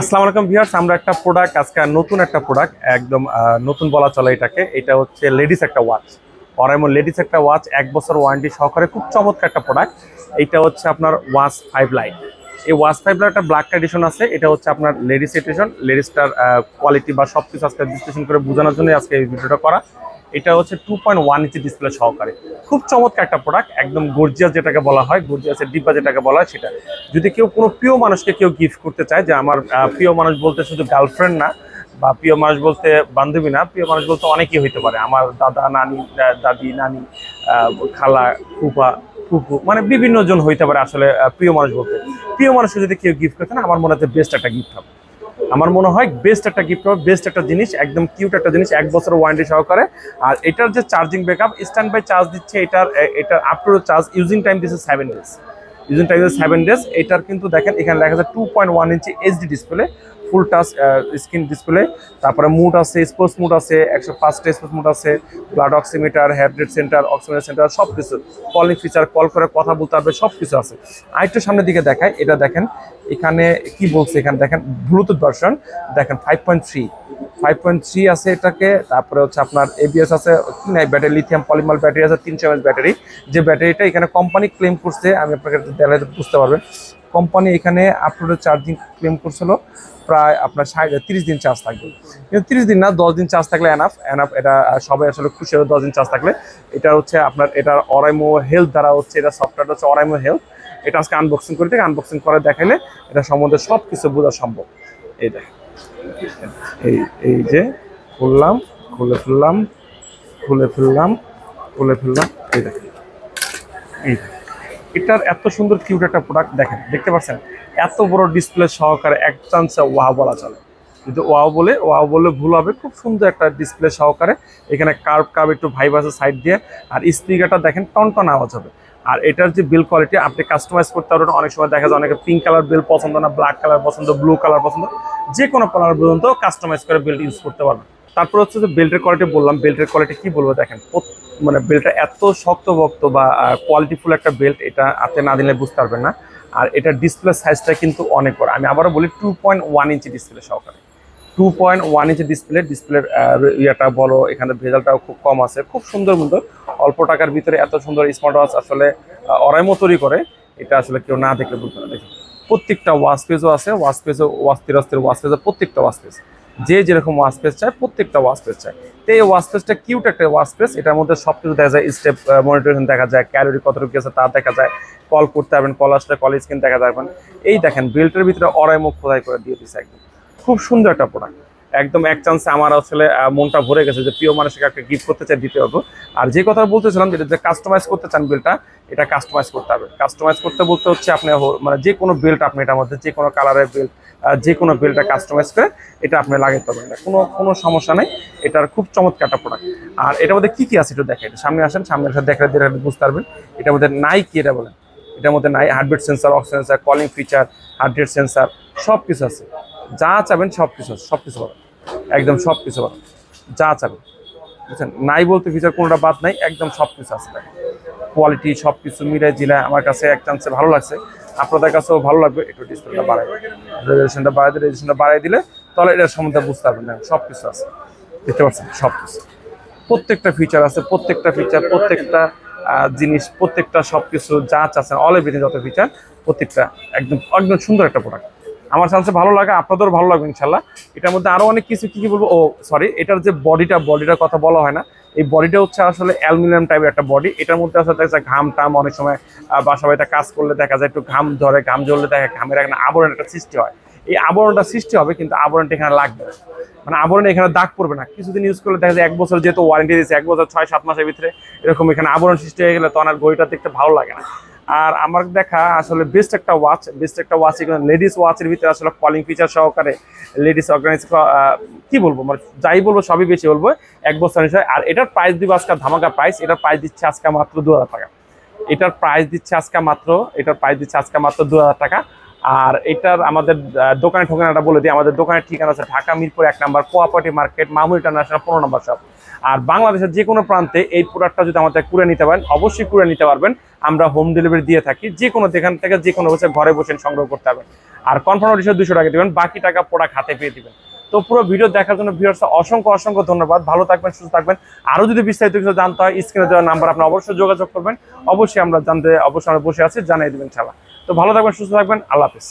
আসসালামু আলাইকুম ভিউয়ার্স, আমরা একটা প্রোডাক্ট আজকে নতুন একটা প্রোডাক্ট একদম নতুন বলা চলে এটাকে। এটা হচ্ছে লেডিস একটা ওয়াচ অরাইমো লেডিস একটা ওয়াচ এক বছর ওয়ারেন্টি সহকারে খুব চমৎকার একটা প্রোডাক্ট এটা হচ্ছে আপনার ওয়াচ ফাইভ লাইট এই ওয়াচ ফাইভ লাইট একটা ব্ল্যাক এডিশন আছে, এটা হচ্ছে আপনার লেডিস এডিশন লেডিসটার কোয়ালিটি বা সব কিছু আজকে বিশ্লেষণ করে বোঝানোর জন্য আজকে এই ভিডিওটা করা। এটা হচ্ছে two point one inch display সহকারে। খুব চমৎকার একটা প্রোডাক্ট একদম গর্জিয়াস যেটাকে বলা হয় গর্জিয়াসের ডিব্বা যেটাকে বলা হয় সেটা। যদি কেউ কোনো প্রিয় মানুষকে কেউ গিফট করতে চায়, যে আমার প্রিয় মানুষ বলতে শুধু গার্লফ্রেন্ড না, বা প্রিয় মানুষ বলতে বান্ধবী না, প্রিয় মানুষ বলতে অনেকেই হইতে পারে। আমার দাদা, নানি দাদি, নানি খালা ফুপা ফুপু মানে বিভিন্ন জন হইতে পারে আসলে প্রিয় মানুষ বলতে। প্রিয় মানুষকে যদি কেউ গিফট করতে না আমার মনে হচ্ছে বেস্ট একটা গিফট হবে। আমার মনে হয় বেস্ট একটা গিফট হবে বেস্ট একটা জিনিস, একদম কিউট একটা জিনিস, এক বছর ওয়ারেন্টি সহকারে। আর এটার যে charging backup standby charge দিচ্ছে, এটার এটার up to charge using time দিচ্ছে seven days using time seven days এটার কিন্তু দেখেন, এখানে লেখা আছে two point one inch HD display full touch screen display তারপরে মুড আছে স্পোর্টস মুড আছে, একশো পাঁচটা স্পোর্টস মুড আছে blood oximeter heart rate sensor oximeter sensor সব কিছু কলিং ফিচার কল করে কথা বলতে পারবে সব কিছু আছে। আরেকটু সামনের দিকে দেখায় এটা দেখেন, এখানে কি বলছে এখানে? দেখেন ব্লুটুথ ভার্সন দেখেন five point three five point three আছে এটাকে, তারপরে হচ্ছে আপনার এবিএস আছে, নাই ব্যাটারি লিথিয়াম পলিমাল ব্যাটারি আছে, তিনশো ব্যাটারি যে ব্যাটারিটা এখানে কোম্পানি ক্লেম করছে, আমি আপনাকে বুঝতে পারবেন। কোম্পানি এখানে আপলোডের চার্জিং ক্লেম করছিল, প্রায় আপনার ষাট, তিরিশ দিন চার্জ থাকবে। কিন্তু তিরিশ দিন না, দশ দিন চার্জ থাকলে এনাফ এনাফ এটা সবাই আসলে খুশি হবে দশ দিন চার্জ থাকলে। এটা হচ্ছে আপনার এটার অরাইমো হেলথ দ্বারা হচ্ছে, এটা সফটওয়্যারটা হচ্ছে অরাইমো হেলথ এটা আজকে আনবক্সিং করে থেকে আনবক্সিং করে দেখাইলে এটা সম্বন্ধে সব কিছু বোঝা সম্ভব। এই দেখ এই এই যে খুললাম, খুলে ফেললাম খুলে ফেললাম খুলে ফেললাম, এই দেখেন এই দেখেন। এটার এত সুন্দর কিউট একটা প্রোডাক্ট দেখেন, দেখতে পাচ্ছেন? এত বড় ডিসপ্লে সহকারে এক চান্সে ওয়াও বলা চলে। যদি ওয়াও বলে ওয়াও বলে ভুল হবে, খুব সুন্দর একটা ডিসপ্লে সহকারে। এখানে কার্ভ কার্ভ একটু ভাইব আছে সাইড দিয়ে। আর স্পিকারটা দেখেন টন টন আওয়াজ হবে। আর এটার যে বিল কোয়ালিটি আপনি কাস্টমাইজ করতে পারবেন। অনেক সময় দেখা যায় অনেকে পিঙ্ক কালার বিল পছন্দ না ব্ল্যাক কালার পছন্দ ব্লু কালার পছন্দ, যে কোনো কালার পর্যন্ত কাস্টমাইজ করে বেল্ট ইউজ করতে পারবেন। তারপর হচ্ছে যে বেল্টের কোয়ালিটি বললাম বেল্টের কোয়ালিটি কি বলব দেখেন মানে বেল্টটা এত শক্ত শক্তভক্ত বা কোয়ালিটিফুল একটা বেল্ট এটা হাতে না দিলে বুঝতে পারবেন না। আর এটার ডিসপ্লে সাইজটা কিন্তু অনেক বড়। আমি আবারও বলি two point one inch display সহকারে। Two point one inch display ডিসপ্লের ইয়েটা বড় এখানে ভেজালটাও খুব কম আছে, খুব সুন্দর সুন্দর। অল্প টাকার ভিতরে এত সুন্দর স্মার্ট ওয়াচ আসলে অরাইমো তৈরি করে। এটা আসলে কেউ না দেখলে বুঝবে না প্রত্যেকটা ওয়াশ পেজও আছে ওয়াচ পেজও ওয়াচ তিরস্তের ওয়াশ পেজও প্রত্যেকটা ওয়াচ পেজ যে যেরকম ওয়াসপেস চায়, প্রত্যেকটা ওয়াসপেস চায়। তো এই ওয়াসপেসটা কিউট একটা ওয়াসপেস এটার মধ্যে সব কিছু দেখা যায়, স্টেপ মনিটরিং দেখা যায় ক্যালোরি কতটুকু আছে তা দেখা যায় কল করতে পারবেন কল আসলে কল স্ক্রিন দেখা যাবেন এই দেখেন বেল্টের ভিতরে অরাই মুখ খোদাই করে দিয়ে দিচ্ছে একদম। খুব সুন্দর একটা প্রোডাক্ট একদম এক চান্সে আমার আসলে মনটা ভরে গেছে যে প্রিয় মানুষকে একটা গিফট করতে চাই দিতে হবে। আর যে কথা বলতেছিলাম যেটা, যে কাস্টমাইজ করতে চান বেলটা এটা কাস্টমাইজ করতে হবে। কাস্টমাইজ করতে বলতে হচ্ছে আপনি মানে যে কোনো বেল্ট আপনি এটার মধ্যে, যে কোনো কালারের বেল্ট যে কোনো বেল্টটা কাস্টমাইজ করে এটা আপনি লাগাতে পারবেন। না কোনো কোনো সমস্যা নেই, এটার খুব চমৎকার একটা প্রোডাক্ট আর এটার মধ্যে কি কি আছে একটু দেখে এটা সামনে আসেন, সামনে এসে দেখে বুঝতে পারবেন। এটার মধ্যে নাই কি এটা বলেন, এটার মধ্যে নাই heartbeat sensor oxygen sensor calling feature heart rate sensor সব কিছু আছে। যা চাবেন সব কিছু সব কিছু পাবেন একদম সব কিছু পাবেন যা চাবেন। বুঝছেন? নাই বলতে ফিচার কোনোটা বাদ নাই, একদম সব কিছু আছে কোয়ালিটি সব কিছু মিলে জিলে আমার কাছে এক চান্সে ভালো লাগছে। আপনাদের কাছেও ভালো লাগবে, একটু ডিসপ্লেটা বাড়াই রেজুলেশনটা বাড়াই দিলে রেজুলেশনটা বাড়াই দিলে, তাহলে এটার সম্বন্ধে বুঝতে পারবেন না সব কিছু আছে। দেখতে পাচ্ছেন? সব কিছু প্রত্যেকটা ফিচার আছে, প্রত্যেকটা ফিচার প্রত্যেকটা জিনিস, প্রত্যেকটা সব কিছু যা চাচ্ছেন অল এভরিথিং যত ফিচার প্রত্যেকটা একদম একদম সুন্দর একটা প্রোডাক্ট আমার চান্সে ভালো লাগে, আপনাদেরও ভালো লাগবে ইনশাল্লাহ। এটার মধ্যে আরও অনেক কিছু কি কি বলব? ও সরি এটার যে বডিটা বডিটার কথা বলা হয় না। এই বডিটা হচ্ছে আসলে অ্যালুমিনিয়াম টাইপের একটা বডি এটার মধ্যে আসলে দেখা যায় ঘাম টাম অনেক সময় বাসা বাড়িতে কাজ করলে দেখা যায় একটু ঘাম ধরে, ঘাম জ্বললে দেখা ঘামের একটা আবরণ একটা সৃষ্টি হয়। এই আবরণটা সৃষ্টি হবে, কিন্তু আবরণটা এখানে লাগবে মানে আবরণ এখানে দাগ পড়বে না। কিছুদিন ইউজ করলে দেখা যায় এক বছর যেহেতু ওয়ারেন্টি দিয়েছে, এক বছর ছয়, সাত মাসের ভিতরে এরকম এখানে আবরণ সৃষ্টি হয়ে গেলে তখন আর গড়িটা দেখতে ভালো লাগে না। আর আমার দেখা আসলে বেস্ট একটা ওয়াচ বেস্ট একটা ওয়াচ এখানে লেডিস ওয়াচের ভিতরে আসলে কলিং ফিচার সহকারে লেডিস অর্গানাইজ কি বলব? মানে যাই বলব সবই বেশি বলব, এক বছর হিসাবে। আর এটার প্রাইস দিব আজকে ধামাকা প্রাইস এটার প্রাইস দিচ্ছে আজকে মাত্র দু হাজার টাকা। এটার প্রাইস দিচ্ছে আজকে মাত্র, এটার প্রাইস দিচ্ছে আজকে মাত্র দু হাজার টাকা। আর এটার আমাদের দোকানের ঠিকানাটা বলে দিই। আমাদের দোকানের ঠিকানা আছে ঢাকা মিরপুর এক নাম্বার, কোয়াপাটি মার্কেট, মামুন ইন্টারন্যাশনাল পনেরো নম্বর শপ আর বাংলাদেশের যে কোনো প্রান্তে এই প্রোডাক্টটা যদি আমাদের কুড়ে নিতে পারেন, অবশ্যই কুড়ে নিতে পারবেন। আমরা হোম ডেলিভারি দিয়ে থাকি। যে কোনো যেখান থেকে যে কোনো বসে ঘরে বসে সংগ্রহ করতে পারবেন আর কনফার্ম অডিশন দুশো টাকা দেবেন, বাকি টাকা প্রোডাক্ট হাতে পেয়ে দিবেন। তো পুরো ভিডিও দেখার জন্য ভিউয়ার্স অসংখ্য অসংখ্য ধন্যবাদ। ভালো থাকবেন, সুস্থ থাকবেন। আরও যদি বিস্তারিত কিছু জানতে হয় স্ক্রিনে দেওয়া নাম্বার আপনি অবশ্যই যোগাযোগ করবেন। অবশ্যই আমরা জানতে, অবশ্যই আমরা বসে আছি, জানিয়ে দেবেন ছাড়া তো ভালো থাকবেন, সুস্থ থাকবেন। আল্লাহ হাফিজ।